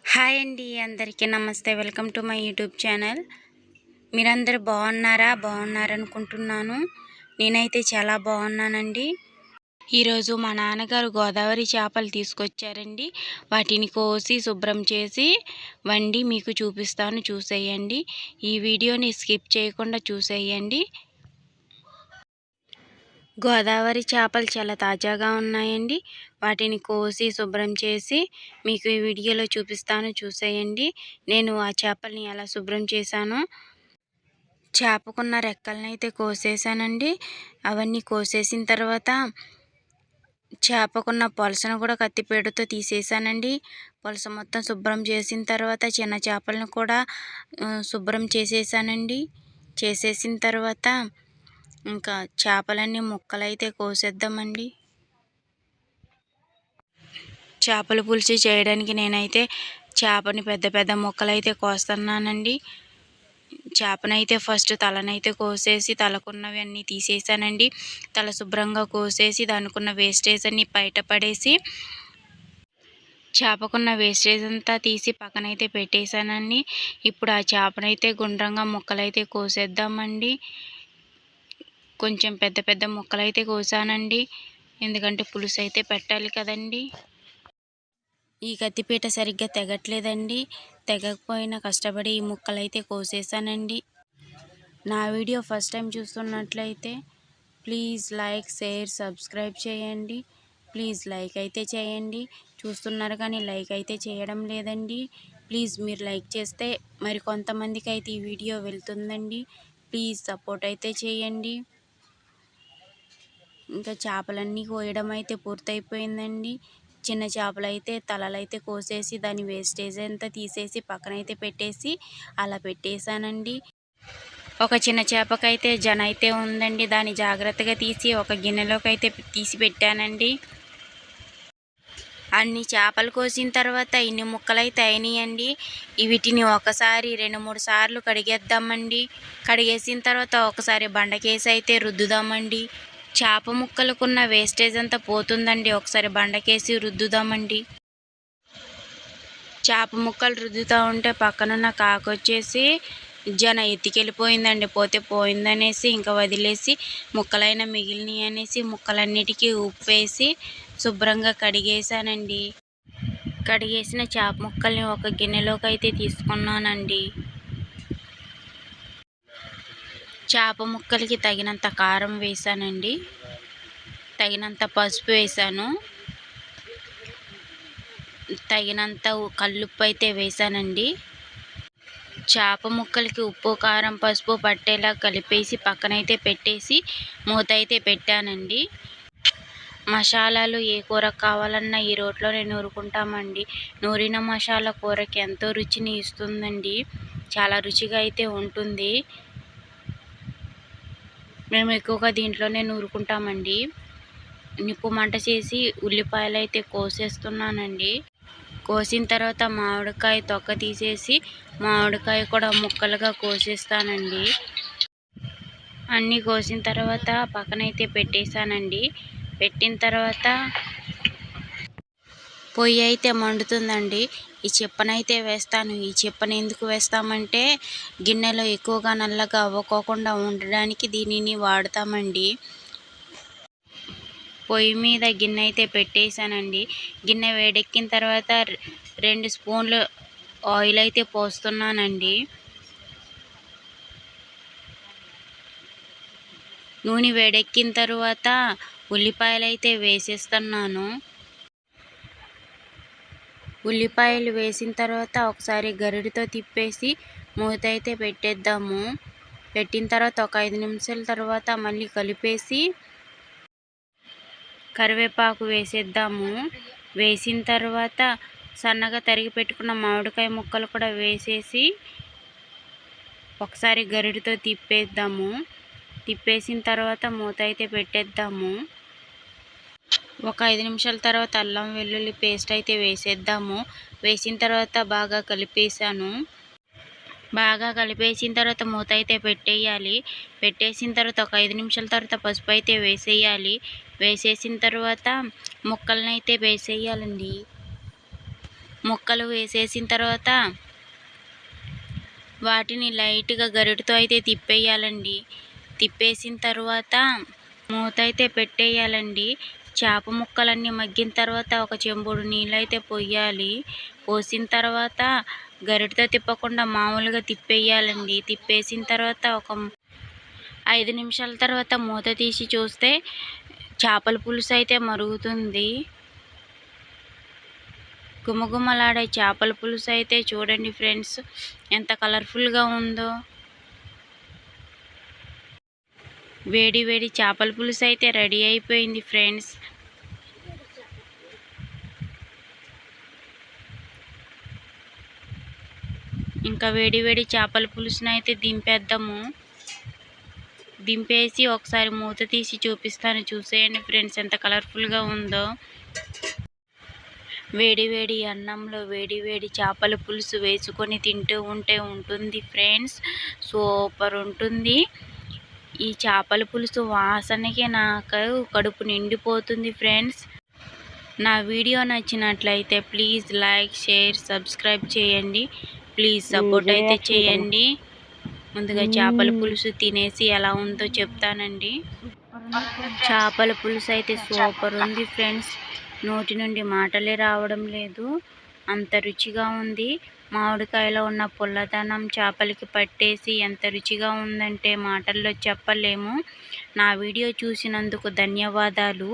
Hi అండి అందరికీ నమస్తే. Welcome to my YouTube channel. మీరందరూ బాగున్నారా? బాగున్నారనుకుంటున్నాను. నేనైతే చాలా బాగున్నానండి. ఈరోజు మా నాన్నగారు గోదావరి చేపలు తీసుకొచ్చారండి. వాటిని కోసి శుభ్రం చేసి వండి మీకు చూపిస్తాను. చూసేయండి. ఈ వీడియోని స్కిప్ చేయకుండా చూసేయండి. గోదావరి చేపలు చాలా తాజాగా ఉన్నాయండి. వాటిని కోసి శుభ్రం చేసి మీకు ఈ వీడియోలో చూపిస్తాను. చూసేయండి. నేను ఆ చేపల్ని ఎలా శుభ్రం చేశానో. చేపకున్న రెక్కలను అయితే కోసేసానండి అవన్నీ కోసేసిన తర్వాత చేపకున్న పొలసను కూడా కత్తిపేటతో తీసేసానండి పొలస మొత్తం శుభ్రం చేసిన తర్వాత చిన్న చేపలను కూడా శుభ్రం చేసేసానండి చేసేసిన తర్వాత ఇంకా చేపలన్నీ ముక్కలైతే కోసేద్దామండి. చేపల పులుసు చేయడానికి నేనైతే చేపని పెద్ద పెద్ద ముక్కలైతే కోస్తున్నానండి. చేపనైతే ఫస్ట్ తలనైతే కోసేసి తలకున్నవి అన్నీ తీసేసానండి. తల శుభ్రంగా కోసేసి దానికున్న వేస్టేజ్ అన్నీ బయటపడేసి చేపకున్న వేస్టేజ్ అంతా తీసి పక్కనైతే పెట్టేశానండి. ఇప్పుడు ఆ చేపనైతే గుండ్రంగా ముక్కలైతే కోసేద్దామండి. కొంచెం పెద్ద పెద్ద ముక్కలు అయితే కోసానండి. ఎందుకంటే పులుసు అయితే పెట్టాలి కదండి. ఈ కత్తిపీట సరిగ్గా తెగట్లేదండి. తెగకపోయినా కష్టపడి ఈ ముక్కలు అయితే కోసేసానండి. నా వీడియో ఫస్ట్ టైం చూస్తున్నట్లయితే ప్లీజ్ లైక్ షేర్ సబ్స్క్రైబ్ చేయండి. ప్లీజ్ లైక్ అయితే చేయండి. చూస్తున్నారు కానీ లైక్ అయితే చేయడం లేదండి. ప్లీజ్ మీరు లైక్ చేస్తే మరి కొంతమందికి అయితే ఈ వీడియో వెళ్తుందండి. ప్లీజ్ సపోర్ట్ అయితే చేయండి. ఇంకా చేపలన్నీ కోయడం అయితే పూర్తయిపోయిందండి. చిన్న చేపలు అయితే తలలు అయితే కోసేసి దాని వేస్టేజ్ అంతా తీసేసి పక్కనైతే పెట్టేసి అలా పెట్టేశానండి. ఒక చిన్న చేపకైతే జన అయితే ఉందండి. దాన్ని జాగ్రత్తగా తీసి ఒక గిన్నెలోకి అయితే తీసి పెట్టానండి. అన్ని చేపలు కోసిన తర్వాత ఇన్ని ముక్కలైతే అయినాయండి. వీటిని ఒకసారి రెండు మూడు సార్లు కడిగేద్దామండి. కడిగేసిన తర్వాత ఒకసారి బండకేసి అయితే రుద్దుదామండి. చేప ముక్కలకున్న వేస్టేజ్ అంతా పోతుందండి. ఒకసారి బండకేసి రుద్దుదామండి. చేప ముక్కలు రుద్దుతూ ఉంటే పక్కనున్న కాకొచ్చేసి జన ఎత్తికెళ్ళిపోయిందండి. పోతే పోయిందనేసి ఇంకా వదిలేసి ముక్కలైన మిగిలినవి అనేసి ముక్కలన్నిటికీ ఉప్పు వేసి శుభ్రంగా కడిగేసానండి కడిగేసిన చేప ముక్కల్ని ఒక గిన్నెలోకి అయితే తీసుకున్నానండి. చేప ముక్కలకి తగినంత కారం వేసానండి. తగినంత పసుపు వేసాను. తగినంత కల్లుప్పు అయితే వేసానండి. చేప ముక్కలకి ఉప్పు కారం పసుపు పట్టేలా కలిపేసి పక్కనైతే పెట్టేసి మూత అయితే పెట్టానండి. మసాలాలు ఏ కూర కావాలన్నా ఈ రోట్లోనే నూరుకుంటామండి. నూరిన మసాలా కూరకి ఎంతో రుచిని ఇస్తుందండి. చాలా రుచిగా అయితే ఉంటుంది. మేము ఎక్కువగా దీంట్లోనే నూరుకుంటామండి. నిప్పు మంట చేసి ఉల్లిపాయలు అయితే కోసేస్తున్నానండి. కోసిన తర్వాత మామిడికాయ తొక్క తీసేసి మామిడికాయ కూడా ముక్కలుగా కోసేస్తానండి. అన్నీ కోసిన తర్వాత పక్కనైతే పెట్టేశానండి. పెట్టిన తర్వాత పొయ్యి అయితే మండుతుందండి. ఈ చెప్పనైతే వేస్తాను. ఈ చెప్పను ఎందుకు వేస్తామంటే గిన్నెలో ఎక్కువగా నల్లగా అవ్వకోకుండా ఉండడానికి దీనిని వాడతామండి. పొయ్యి మీద గిన్నె అయితే పెట్టేశానండి. గిన్నె వేడెక్కిన తర్వాత రెండు స్పూన్లు ఆయిల్ అయితే పోస్తున్నానండి. నూనె వేడెక్కిన తర్వాత ఉల్లిపాయలు అయితే వేసేస్తున్నాను. ఉల్లిపాయలు వేసిన తర్వాత ఒకసారి గరిడితో తిప్పేసి మూత అయితే పెట్టేద్దాము. పెట్టిన తర్వాత ఒక ఐదు నిమిషాల తర్వాత మళ్ళీ కలిపేసి కరివేపాకు వేసేద్దాము. వేసిన తర్వాత సన్నగా తరిగి పెట్టుకున్న మామిడికాయ ముక్కలు కూడా వేసేసి ఒకసారి గరిడితో తిప్పేద్దాము. తిప్పేసిన తర్వాత మూత అయితే పెట్టేద్దాము. ఒక ఐదు నిమిషాల తర్వాత అల్లం వెల్లుల్లి పేస్ట్ అయితే వేసేద్దాము. వేసిన తర్వాత బాగా కలిపేసాను బాగా కలిపేసిన తర్వాత మూత అయితే పెట్టేయాలి. పెట్టేసిన తర్వాత ఒక ఐదు నిమిషాల తర్వాత పసుపు అయితే వేసేయాలి. వేసేసిన తర్వాత ముక్కలను అయితే వేసేయాలండి. ముక్కలు వేసేసిన తర్వాత వాటిని లైట్గా గరిటతో అయితే తిప్పేయాలండి. తిప్పేసిన తర్వాత మూత అయితే పెట్టేయాలండి. చేప ముక్కలన్నీ మగ్గిన తర్వాత ఒక చెంబుడు నీళ్ళు అయితే పోయాలి పోసిన తర్వాత గరిటతో తిప్పకుండా మామూలుగా తిప్పేయాలండి. తిప్పేసిన తర్వాత ఒక ఐదు నిమిషాల తర్వాత మూత తీసి చూస్తే చేపల పులుసు అయితే మరుగుతుంది. గుమగుమలాడే చేపల పులుసు అయితే చూడండి ఫ్రెండ్స్ ఎంత కలర్ఫుల్గా ఉందో. వేడి వేడి చేపల పులుసు అయితే రెడీ అయిపోయింది ఫ్రెండ్స్. ఇంకా వేడి వేడి చేపల పులుసుని అయితే దింపేద్దాము. దింపేసి ఒకసారి మూత తీసి చూపిస్తాను. చూసేయండి ఫ్రెండ్స్ ఎంత కలర్ఫుల్గా ఉందో. వేడి వేడి అన్నంలో వేడి వేడి చేపల పులుసు వేసుకొని తింటూ ఉంటే ఉంటుంది ఫ్రెండ్స్. సూపర్ ఉంటుంది. ఈ చేపల పులుసు వాసనకి నాకు కడుపు నిండిపోతుంది ఫ్రెండ్స్. నా వీడియో నచ్చినట్లయితే ప్లీజ్ లైక్ షేర్ సబ్స్క్రైబ్ చేయండి. ప్లీజ్ సపోర్ట్ అయితే చేయండి. ముందుగా చేపల పులుసు తినేసి ఎలా ఉందో చెప్తానండి. చేపల పులుసు అయితే సూపర్ ఉంది ఫ్రెండ్స్. నోటి నుండి మాటలే రావడం లేదు. అంత రుచిగా ఉంది. మామిడికాయలో ఉన్న పుల్లదనం చేపలకి పట్టేసి ఎంత రుచిగా ఉందంటే మాటల్లో చెప్పలేము. నా వీడియో చూసినందుకు ధన్యవాదాలు.